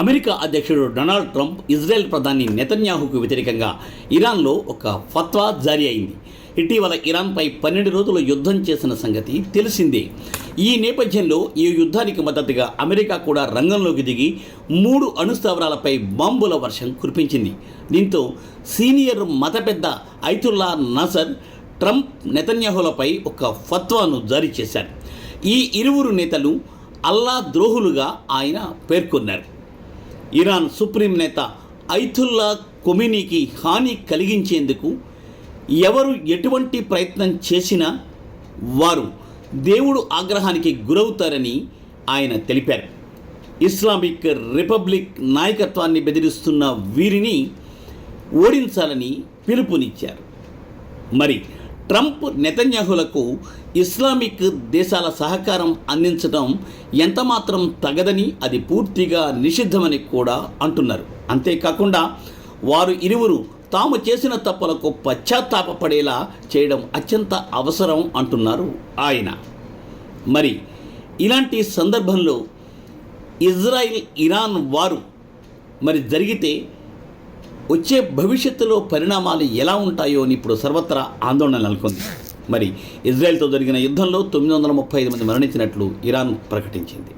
America అధ్యక్షుడు Donald Trump Israel ప్రధాని నెతన్యాహుకు వ్యతిరేకంగా ఇరాన్లో ఒక ఫత్వా జారీ అయింది. ఇటీవల ఇరాన్పై పన్నెండు రోజులు యుద్ధం చేసిన సంగతి తెలిసిందే. ఈ నేపథ్యంలో ఈ యుద్ధానికి మద్దతుగా అమెరికా కూడా రంగంలోకి దిగి మూడు అణుస్థావరాలపై బాంబుల వర్షం కురిపించింది. దీంతో సీనియర్ మత పెద్ద ఐతుల్లా నసర్ ట్రంప్ నెతన్యాహులపై ఒక ఫత్వాను జారీ చేశారు. ఈ ఇరువురు నేతలు అల్లా ద్రోహులుగా ఆయన పేర్కొన్నారు. ఇరాన్ సుప్రీం నేత ఐతుల్లా కొమినీకి హాని కలిగించేందుకు ఎవరు ఎటువంటి ప్రయత్నం చేసినా వారు దేవుడు ఆగ్రహానికి గురవుతారని ఆయన తెలిపారు. ఇస్లామిక్ రిపబ్లిక్ నాయకత్వాన్ని బెదిరిస్తున్న వీరిని ఓడించాలని పిలుపునిచ్చారు. మరి ట్రంప్ నెతన్యాహులకు ఇస్లామిక్ దేశాల సహకారం అందించడం ఎంతమాత్రం తగదని అది పూర్తిగా నిషిద్ధమని కూడా అంటున్నారు. అంతేకాకుండా వారు ఇరువురు తాము చేసిన తప్పులకు పశ్చాత్తాపపడేలా చేయడం అత్యంత అవసరం అంటున్నారు ఆయన. మరి ఇలాంటి సందర్భంలో ఇజ్రాయిల్ ఇరాన్ వారు మరి జరిగితే వచ్చే భవిష్యత్తులో పరిణామాలు ఎలా ఉంటాయో అని ఇప్పుడు సర్వత్రా ఆందోళన నెలకొంది. మరి ఇజ్రాయెల్తో జరిగిన యుద్ధంలో తొమ్మిది వందల ముప్పై ఐదు మంది మరణించినట్లు ఇరాన్ ప్రకటించింది.